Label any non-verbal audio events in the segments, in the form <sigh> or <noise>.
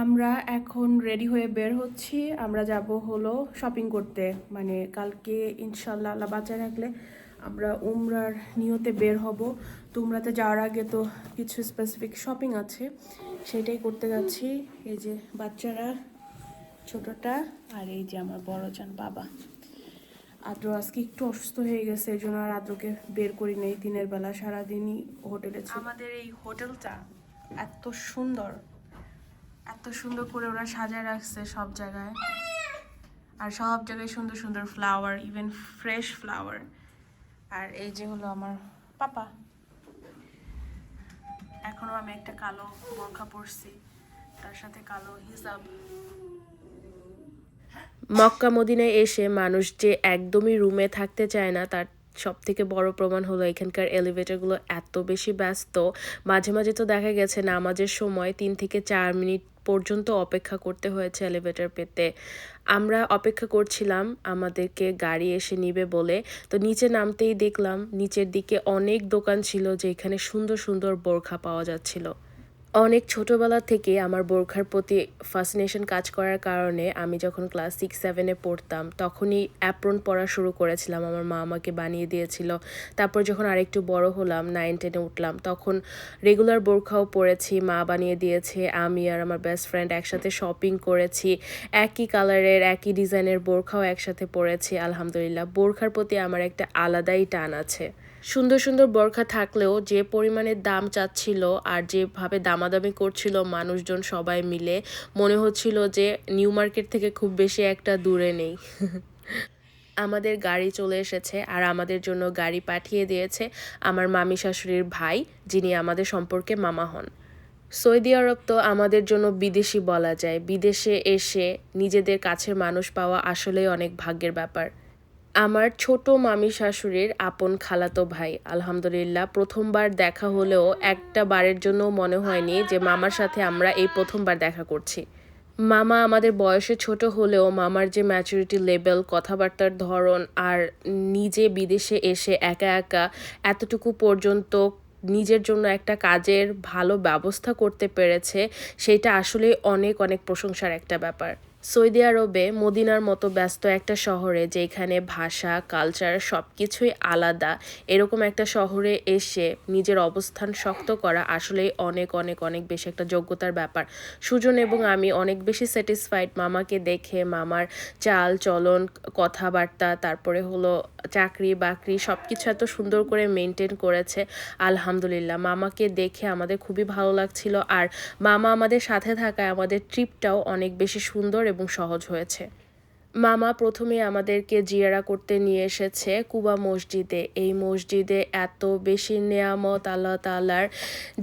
আমরা এখন রেডি হয়ে বের হচ্ছি। আমরা যাব হলো শপিং করতে। মানে কালকে ইনশাল্লাহ আল্লাহ বাচ্চা রাখলে আমরা উমরার নিয়তে বের হব। তো উমরাতে যাওয়ার আগে তো কিছু স্পেসিফিক শপিং আছে। সেটাই করতে যাচ্ছি। এই যে বাচ্চারা, ছোটটা আর এই যে আমার বড় চান বাবা। আদ্র আজকে একটু অসুস্থ হয়ে গেছে, এই জন্য আর আদ্রকে বের করি নেই। দিনের বেলা সারাদিনই হোটেলে আমাদের এই হোটেলটা এত সুন্দর। এত সুন্দর করে ওরা সাজায় রাখছে সব জায়গায়। আর সব জায়গায় সুন্দর সুন্দর ফ্লাওয়ার ইভেন ফ্রেশ ফ্লাওয়ার আর এই যে হলো আমার পাপা। এখনও আমি একটা কালো বোরখা পরছি। তার সাথে কালো হিজাব। মক্কা মদিনায় এসে মানুষ যে একদমই রুমে থাকতে চায় না, তার সব থেকে বড় প্রমাণ হলো এখানকার এলিভেটরগুলো এত বেশি ব্যস্ত। মাঝে মাঝে তো দেখা গেছে নামাজের সময় তিন থেকে চার মিনিট পর্যন্ত অপেক্ষা করতে হয়েছে এলিভেটর পেতে। আমরা অপেক্ষা করছিলাম, আমাদেরকে গাড়ি এসে নিবে বলে। তো নিচে নামতেই দেখলাম, নিচের দিকে অনেক দোকান ছিল যেখানে সুন্দর সুন্দর বোরখা পাওয়া যাচ্ছিল। অনেক ছোটবেলা থেকে আমার বোরখার প্রতি ফ্যাসিনেশন কাজ করার কারণে আমি যখন ক্লাস সিক্স সেভেনে পড়তাম, তখনই অ্যাপ্রন পড়া শুরু করেছিলাম। আমার মা আমাকে বানিয়ে দিয়েছিল। তারপর যখন আরেকটু বড় হলাম নাইন টেনে উঠলাম, তখন রেগুলার বোরখাও পরেছি, মা বানিয়ে দিয়েছে, আমি আর আমার বেস্ট ফ্রেন্ড একসাথে শপিং করেছি, একই কালারের একই ডিজাইনের বোরখাও একসাথে পরেছি, আলহামদুলিল্লাহ। বোরখার প্রতি আমার একটা আলাদাই টান আছে। সুন্দর সুন্দর বরখা থাকলেও যে পরিমাণে দাম চাচ্ছিল আর যেভাবে দামাদামি করছিল মানুষজন সবাই মিলে, মনে হচ্ছিল যে নিউ মার্কেট থেকে খুব বেশি একটা দূরে নেই। আমাদের গাড়ি চলে এসেছে আর আমাদের জন্য গাড়ি পাঠিয়ে দিয়েছে আমার মামি শাশুড়ির ভাই, যিনি আমাদের সম্পর্কে মামা হন। সৌদি আরব তো আমাদের জন্য বিদেশি বলা যায়। বিদেশে এসে নিজেদের কাছের মানুষ পাওয়া আসলেই অনেক ভাগ্যের ব্যাপার। আমার ছোট মামি শাশুড়ির আপন খালাতো ভাই। আলহামদুলিল্লাহ, প্রথমবার দেখা হলেও একটা বারের জন্য মনে হয়নি যে মামার সাথে আমরা এই প্রথমবার দেখা করছি। মামা আমাদের বয়সে ছোট হলেও মামার যে ম্যাচুরিটি লেভেল কথাবার্তার ধরন আর নিজে বিদেশে এসে একা একা এতটুকু পর্যন্ত নিজের জন্য একটা কাজের ভালো ব্যবস্থা করতে পেরেছে, সেটা আসলে অনেক অনেক প্রশংসার একটা ব্যাপার। সৌদি আরবে মদিনার মতো ব্যস্ত একটা শহরে যেখানে ভাষা কালচার সব কিছুই আলাদা, এরকম একটা শহরে এসে নিজের অবস্থান শক্ত করা আসলেই অনেক অনেক অনেক বেশি একটা যোগ্যতার ব্যাপার। সুজন এবং আমি অনেক বেশি স্যাটিসফাইড মামাকে দেখে, মামার চাল, চলন, কথাবার্তা, তারপরে হলো চাকরি, বাকরি সব কিছু এত সুন্দর করে মেনটেন করেছে, আলহামদুলিল্লাহ। মামাকে দেখে আমাদের খুবই ভালো লাগছিল আর মামা আমাদের সাথে থাকায় আমাদের ট্রিপটাও অনেক বেশি সুন্দর এবং সহজ হয়েছে। মামা প্রথমে আমাদেরকে জিয়ারা করতে নিয়ে এসেছে কুবা মসজিদে। এই মসজিদে এত বেশি নেয়ামত আল্লাহ তালার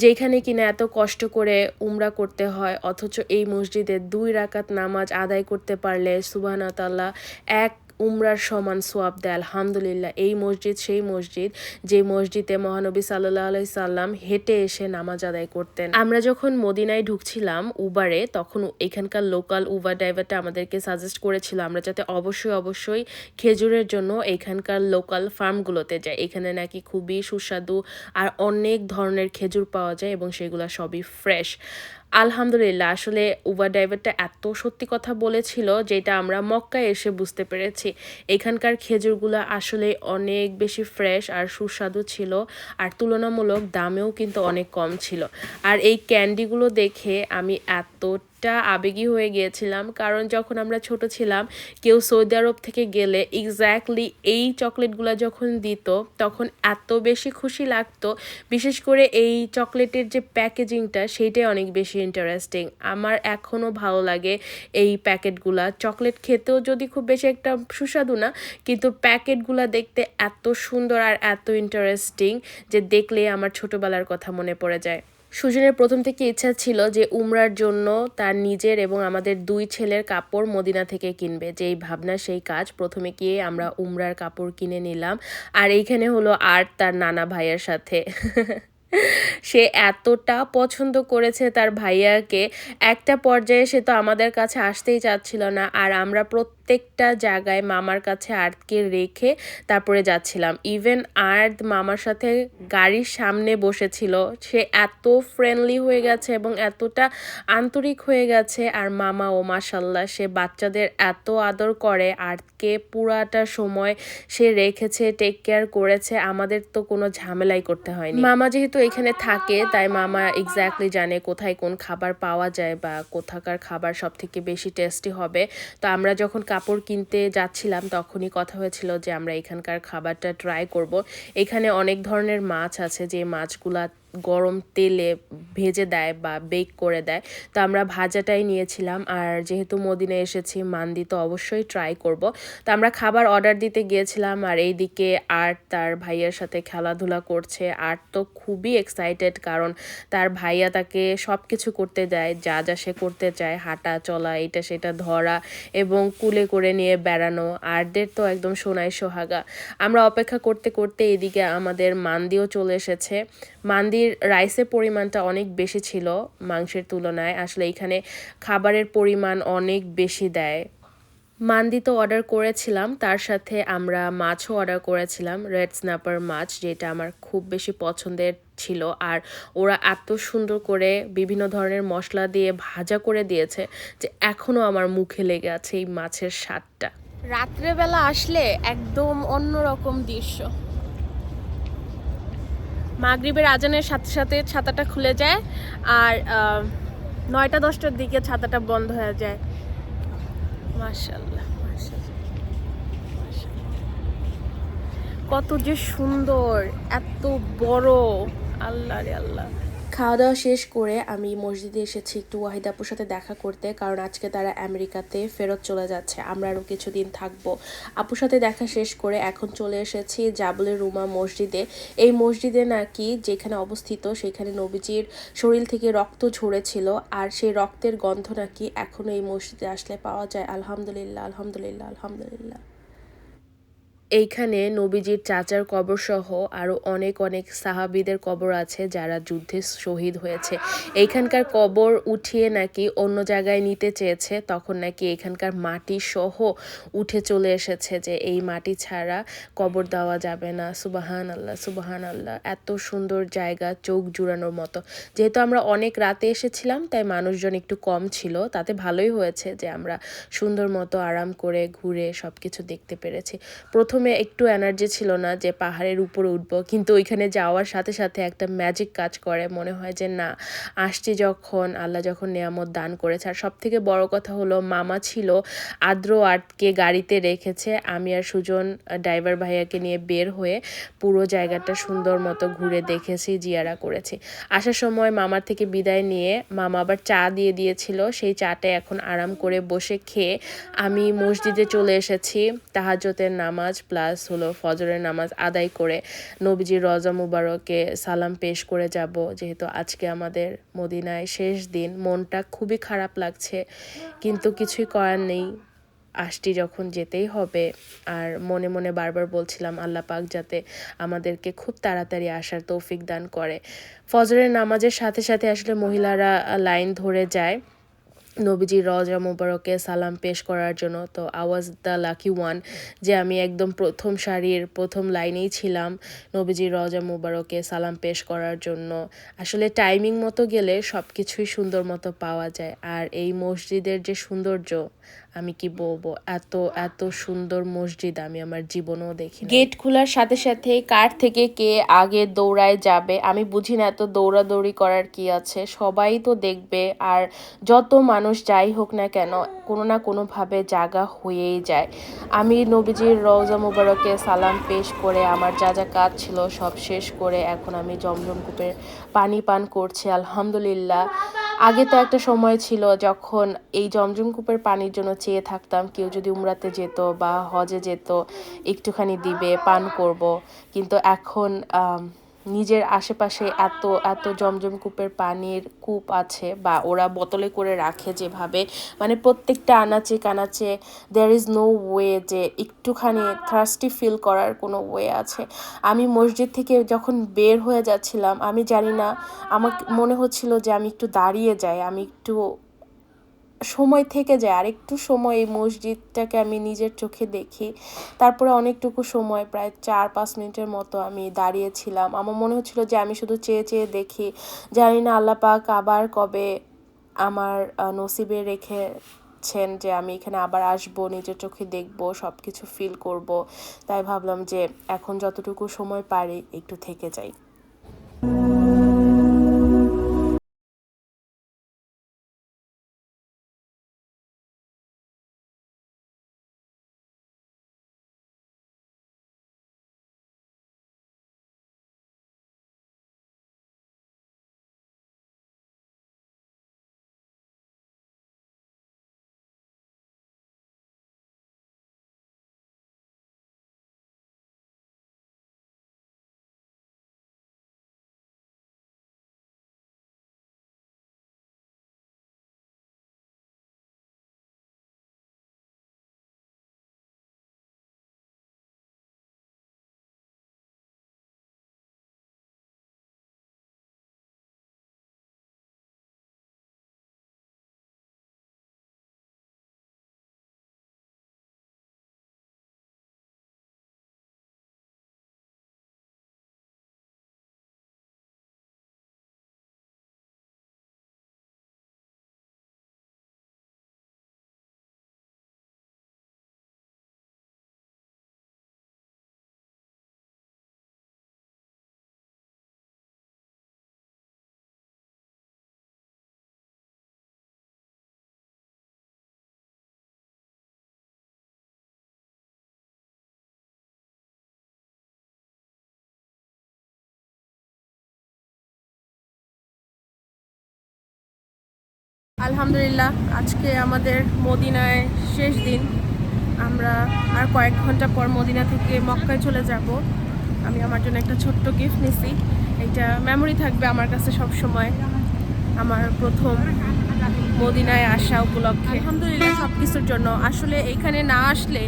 যেখানে কিনা এত কষ্ট করে উমরা করতে হয়, অথচ এই মসজিদে দুই রাকাত নামাজ আদায় করতে পারলে সুবাহ তাল্লাহ এক উমরার সমান সোয়াব দেয়, আলহামদুলিল্লাহ। এই মসজিদ, সেই মসজিদ, যে মসজিদে মহানবী সাল্লাহ সাল্লাম হেঁটে এসে নামাজ আদায় করতেন। আমরা যখন মদিনায় ঢুকছিলাম উবারে, তখন এখানকার লোকাল উবার ড্রাইভারটা আমাদেরকে সাজেস্ট করেছিল, আমরা যাতে অবশ্যই অবশ্যই খেজুরের জন্য এখানকার লোকাল ফার্মগুলোতে যাই। এখানে নাকি খুবই সুস্বাদু আর অনেক ধরনের খেজুর পাওয়া যায় এবং সেগুলো সবই ফ্রেশ আলহামদুলিল্লাহ, আসলে উবার ড্রাইভারটা এত সত্যি কথা বলেছিল যেটা আমরা মক্কায় এসে বুঝতে পেরেছি। এখানকার খেজুরগুলো আসলে অনেক বেশি ফ্রেশ আর সুস্বাদু ছিল আর তুলনামূলক দামেও কিন্তু অনেক কম ছিল। আর এই ক্যান্ডিগুলো দেখে আমি এত অনেকটা আবেগী হয়ে গিয়েছিলাম। কারণ যখন আমরা ছোট ছিলাম, কেউ সৌদি আরব থেকে গেলে এক্স্যাক্টলি এই চকলেটগুলো যখন দিত, তখন এত বেশি খুশি লাগতো। বিশেষ করে এই চকলেটের যে প্যাকেজিংটা, সেইটাই অনেক বেশি ইন্টারেস্টিং আমার এখনও ভালো লাগে এই প্যাকেটগুলা। চকলেট খেতেও যদি খুব বেশি একটা সুস্বাদু না, কিন্তু প্যাকেটগুলা দেখতে এত সুন্দর আর এত ইন্টারেস্টিং যে দেখলে আমার ছোটবেলার কথা মনে পড়ে যায়। সুজনের প্রথম থেকে ইচ্ছা ছিল যে উমরার জন্য তার নিজের এবং আমাদের দুই ছেলের কাপড় মদিনা থেকে কিনবে। যেই ভাবনা, সেই কাজ প্রথমে গিয়ে আমরা উমরার কাপড় কিনে নিলাম। আর এইখানে হলো আর্ট তার নানা ভাইয়ের সাথে। <laughs> সে এতটা পছন্দ করেছে তার ভাইয়াকে। একটা পর্যায়ে সে তো আমাদের কাছে আসতেই চাচ্ছিল না, আর আমরা প্রত্যেকটা জায়গায় মামার কাছে আর্তকে রেখে তারপরে যাচ্ছিলাম। ইভেন আর্ত মামার সাথে গাড়ির সামনে বসেছিল। সে এত ফ্রেন্ডলি হয়ে গেছে এবং এতটা আন্তরিক হয়ে গেছে। আর মামা, ও মাসাল্লাহ সে বাচ্চাদের এত আদর করে আর্তকে পুরাটা সময় সে রেখেছে টেক কেয়ার করেছে। আমাদের তো কোনো ঝামেলাই করতে হয়নি। মামা যেহেতু এখানে থাকে, তাই মামা এক্স্যাক্টলি জানে কোথায় কোন খাবার পাওয়া যায় বা কোথাকার খাবার সব থেকে বেশি টেস্টি হবে। তো আমরা যখন কাপড় কিনতে যাচ্ছিলাম, তখনই কথা হয়েছিল যে আমরা এখানকার খাবারটা ট্রাই করব। এখানে অনেক ধরনের মাছ আছে, যে মাছগুলা গরম তেলে ভেজে দেয় বা বেক করে দেয়। তো আমরা ভাজাটাই নিয়েছিলাম আর যেহেতু মদিনে এসেছি, মান্দি তো অবশ্যই ট্রাই করব। তো আমরা খাবার অর্ডার দিতে গিয়েছিলাম আর এইদিকে আর্ট তার ভাইয়ার সাথে খেলাধুলা করছে। আর্ট তো খুবই এক্সাইটেড কারণ তার ভাইয়া তাকে সব কিছু করতে দেয়, যা যা সে করতে চায়, হাঁটা, চলা এটা সেটা ধরা এবং কুলে করে নিয়ে বেড়ানো। আর্টদের তো একদম সোনাই সোহাগা। আমরা অপেক্ষা করতে করতে এদিকে আমাদের মান্দিও চলে এসেছে। মান্দির রাইসের পরিমাণটা অনেক বেশি ছিল মাংসের তুলনায়। আসলে এখানে খাবারের পরিমাণ অনেক বেশি দেয়। মান্দি তো অর্ডার করেছিলাম, তার সাথে আমরা মাছও অর্ডার করেছিলাম রেড স্ন্যাপার মাছ, যেটা আমার খুব বেশি পছন্দের ছিল। আর ওরা এত সুন্দর করে বিভিন্ন ধরনের মশলা দিয়ে ভাজা করে দিয়েছে যে এখনও আমার মুখে লেগে আছে এই মাছের স্বাদটা। রাত্রেবেলা আসলে একদম অন্যরকম দৃশ্য। মাগরিবের আজানের সাথে সাথে ছাতাটা খুলে যায় আর নয়টা, দশটার দিকে ছাতাটা বন্ধ হয়ে যায়। মার্শাল্লাহ। কত যে সুন্দর, এত বড়। আল্লাহ রে আল্লাহ। খাওয়া দাওয়া শেষ করে আমি মসজিদে এসেছি একটু ওয়াহিদ আপুর সাথে দেখা করতে, কারণ আজকে তারা আমেরিকাতে ফেরত চলে যাচ্ছে। আমরা আরও কিছুদিন থাকব। আপুর সাথে দেখা শেষ করে এখন চলে এসেছি জাবলের রুমা মসজিদে। এই মসজিদে নাকি যেখানে অবস্থিত, সেখানে নবীজির শরীর থেকে রক্ত ঝরেছিল, আর সেই রক্তের গন্ধ নাকি এখনও এই মসজিদে আসলে পাওয়া যায়। আলহামদুলিল্লাহ আলহামদুলিল্লাহ আলহামদুলিল্লাহ। এইখানে নবীজির চাচার কবর সহ আরও অনেক অনেক সাহাবিদের কবর আছে যারা যুদ্ধে শহীদ হয়েছে। এইখানকার কবর উঠিয়ে নাকি অন্য জায়গায় নিতে চেয়েছে, তখন নাকি এখানকার মাটি সহ উঠে চলে এসেছে যে এই মাটি ছাড়া কবর দেওয়া যাবে না। সুবাহান আল্লাহ সুবাহান আল্লাহ এত সুন্দর জায়গা, চোখ জুড়ানোর মতো। যেহেতু আমরা অনেক রাতে এসেছিলাম, তাই মানুষজন একটু কম ছিল, তাতে ভালোই হয়েছে যে আমরা সুন্দর মতো আরাম করে ঘুরে সব কিছু দেখতে পেরেছি। প্রথমে একটু এনার্জি ছিল না যে পাহাড়ের উপরে উঠবো, কিন্তু ওইখানে যাওয়ার সাথে সাথে একটা ম্যাজিক কাজ করে। মনে হয় যে না, আসছি যখন, আল্লাহ যখন নিয়ামত দান করেছে। আর সব থেকে বড় কথা হলো, মামা ছিল আদ্র আর্টকে গাড়িতে রেখেছে। আমি আর সুজন ড্রাইভার ভাইয়াকে নিয়ে বের হয়ে পুরো জায়গাটা সুন্দর মতো ঘুরে দেখেছি, জিয়ারা করেছি। আসার সময় মামার থেকে বিদায় নিয়ে মামা আবার চা দিয়ে দিয়েছিল। সেই চাটা এখন আরাম করে বসে খেয়ে আমি মসজিদে চলে এসেছি তাহাজতের নামাজ প্লাস হলো ফজরের নামাজ আদায় করে নবীজির রজা মুবারকে সালাম পেশ করে যাব। যেহেতু আজকে আমাদের মদিনায় শেষ দিন, মনটা খুবই খারাপ লাগছে। কিন্তু কিছুই করার নেই। আসটি যখন যেতেই হবে, আর মনে মনে বারবার বলছিলাম, আল্লাহ পাক যাতে আমাদেরকে খুব তাড়াতাড়ি আসার তৌফিক দান করে। ফজরের নামাজের সাথে সাথে আসলে মহিলারা লাইন ধরে যায়। নবীজির রজা মুবারকে সালাম পেশ করার জন্য। তো আওয়াজ দ্য লাকি ওয়ান যে আমি একদম প্রথম সারির প্রথম লাইনেই ছিলাম নবীজির রজা মুবারকে সালাম পেশ করার জন্য। আসলে টাইমিং মতো গেলে সব কিছুই সুন্দর মতো পাওয়া যায়। আর এই মসজিদের যে সৌন্দর্য আমি কি বলব? এত এত সুন্দর মসজিদ আমি আমার জীবনেও দেখি গেট খোলার সাথে সাথে কার থেকে কে আগে দৌড়ায় যাবে, আমি বুঝি না এত দৌড়াদৌড়ি করার কি আছে। সবাই তো দেখবে আর যত মানুষ যাই হোক না কেন, কোনো না কোনোভাবে জাগা হয়েই যায়। আমি নবীজির রওজা মুবারকে সালাম পেশ করে আমার যা যা কাজ ছিল সব শেষ করে এখন আমি জমজম কূপের পানি পান করছি, আলহামদুলিল্লাহ। আগে তো একটা সময় ছিল যখন এই জমজম কূপের পানির জন্য চেয়ে থাকতাম, কেউ যদি উমরাতে যেত বা হজে যেত, একটুখানি দিবে, পান করব। কিন্তু এখন নিজের আশেপাশে এত এত জমজম কূপের পানির কূপ আছে বা ওরা বোতলে করে রাখে যেভাবে মানে প্রত্যেকটা আনাচে কানাচে দেয়ার ইজ নো ওয়ে যে একটুখানি থ্রাস্টি ফিল করার কোনো ওয়ে আছে। আমি মসজিদ থেকে যখন বের হয়ে যাচ্ছিলাম, আমি জানি না আমার মনে হচ্ছিল যে আমি একটু দাঁড়িয়ে যাই, আমি একটু সময় থেকে যায় আর একটু সময় এই মসজিদটাকে আমি নিজের চোখে দেখি। তারপরে অনেকটুকু সময়, প্রায় চার পাঁচ মিনিটের মতো আমি দাঁড়িয়েছিলাম। আমার মনে হচ্ছিল যে আমি শুধু চেয়ে চেয়ে দেখি। জানি না আল্লাহ পাক আবার কবে আমার নসিবে রেখেছেন যে আমি এখানে আবার আসব, নিজের চোখে দেখব সব কিছু ফিল করব। তাই ভাবলাম যে এখন যতটুকু সময় পারি একটু থেকে যাই। আলহামদুলিল্লাহ, আজকে আমাদের মদিনায় শেষ দিন। আমরা আর কয়েক ঘণ্টা পর মদিনা থেকে মক্কায় চলে যাব। আমি আমার জন্য একটা ছোট্ট গিফট নিছি। এটা মেমোরি থাকবে আমার কাছে সব সময় আমার প্রথম মদিনায় আসা উপলক্ষে। আলহামদুলিল্লাহ সব কিছুর জন্য। আসলে এইখানে না আসলে,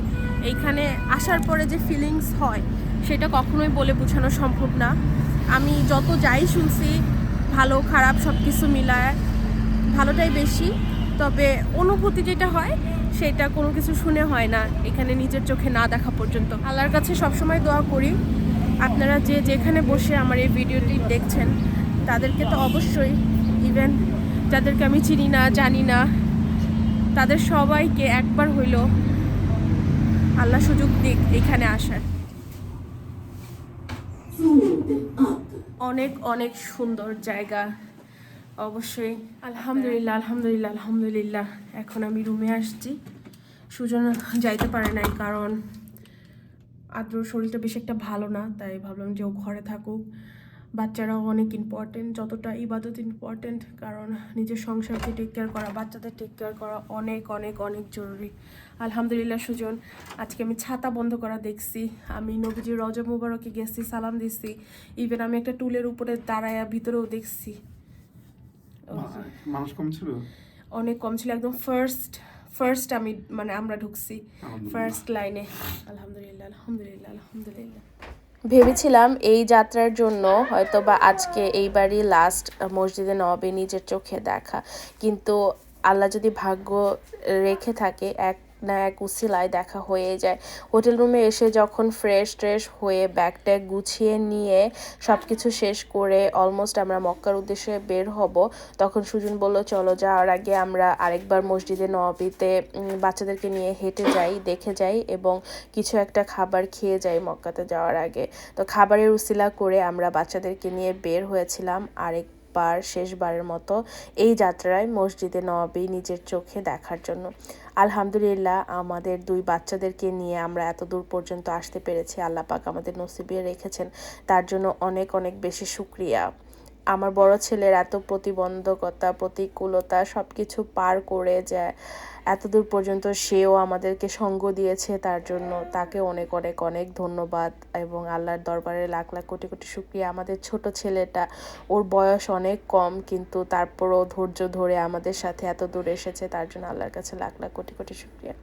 এইখানে আসার পরে যে ফিলিংস হয়, সেটা কখনোই বলে বোঝানো সম্ভব না। আমি যত যাই শুনছি, ভালো, খারাপ সব কিছু মিলায় ভালোটাই বেশি তবে অনুভূতি যেটা হয় সেটা কোনো কিছু শুনে হয় না এখানে নিজের চোখে না দেখা পর্যন্ত। আল্লাহর কাছে সবসময় দোয়া করি আপনারা যে যেখানে বসে আমার এই ভিডিওটি দেখছেন তাদেরকে তো অবশ্যই ইভেন যাদেরকে আমি চিনি না জানি না তাদের সবাইকে একবার হইল আল্লাহ সুযোগ দিক এখানে আসার। অনেক অনেক সুন্দর জায়গা। অবশ্যই। আলহামদুলিল্লাহ আলহামদুলিল্লাহ আলহামদুলিল্লাহ। এখন আমি রুমে আসছি। সুজন যাইতে পারে নাই কারণ আদ্র শরীরটা বেশ একটা ভালো না, তাই ভাবলাম যে ও ঘরে থাকুক। বাচ্চারাও অনেক ইম্পর্টেন্ট যতটা ইবাদত ইম্পর্টেন্ট কারণ নিজের সংসারকে টেক কেয়ার করা, বাচ্চাদের টেক কেয়ার করা অনেক অনেক অনেক জরুরি। আলহামদুলিল্লাহ, সুজন। আজকে আমি ছাতা বন্ধ করা দেখছি। আমি নবীজি রজ মুবারকে গেছি, সালাম দিচ্ছি। ইভেন আমি একটা টুলের উপরে দাঁড়ায়া ভিতরেও দেখছি। মানুষ কম ছিল? অনেক কম ছিল। একদম ফার্স্ট ফার্স্ট আমি মানে আমরা ঢুকছি। ফার্স্ট লাইনে আলহামদুলিল্লাহ আলহামদুলিল্লাহ আলহামদুলিল্লাহ। ভেবেছিলাম এই যাত্রার জন্য হয়তো বা আজকে এইবারই লাস্ট মসজিদে নবে নিজের চোখে দেখা। কিন্তু আল্লাহ যদি ভাগ্য রেখে থাকে এক না এক উসিলায় দেখা হয়ে যায়। হোটেল রুমে এসে যখন ফ্রেশ ট্রেশ হয়ে ব্যাগ ট্যাগ গুছিয়ে নিয়ে সব কিছু শেষ করে অলমোস্ট আমরা মক্কার উদ্দেশ্যে বের হব, তখন সুজন বলল, চলো যাওয়ার আগে আমরা আরেকবার মসজিদে নবীতে বাচ্চাদেরকে নিয়ে হেঁটে যাই, দেখে যাই এবং কিছু একটা খাবার খেয়ে যাই মক্কাতে যাওয়ার আগে। তো খাবারের উসিলা করে আমরা বাচ্চাদেরকে নিয়ে বের হয়েছিলাম আরেক আরেকবার, শেষবারের মতো এই যাত্রায় মসজিদে নবাবী নিজের চোখে দেখার জন্য। আলহামদুলিল্লাহ, আমাদের দুই বাচ্চাদেরকে নিয়ে আমরা এত দূর পর্যন্ত আসতে পেরেছি। আল্লাহ পাক আমাদের নসিবিয়ে রেখেছেন। তার জন্য অনেক অনেক বেশি শুক্রিয়া। আমার বড় ছেলের এত প্রতিবন্ধকতা, প্রতিকূলতা সব কিছু পার করে যে এতদূর পর্যন্ত সেও আমাদেরকে সঙ্গ দিয়েছে তার জন্য তাকে অনেক অনেক অনেক ধন্যবাদ এবং আল্লাহর দরবারে লাখ লাখ কোটি কোটি শুক্রিয়া। আমাদের ছোট ছেলেটা, ওর বয়স অনেক কম কিন্তু তারপরও ধৈর্য ধরে আমাদের সাথে এত দূর এসেছে, তার জন্য আল্লাহর কাছে লাখ লাখ কোটি কোটি শুক্রিয়া।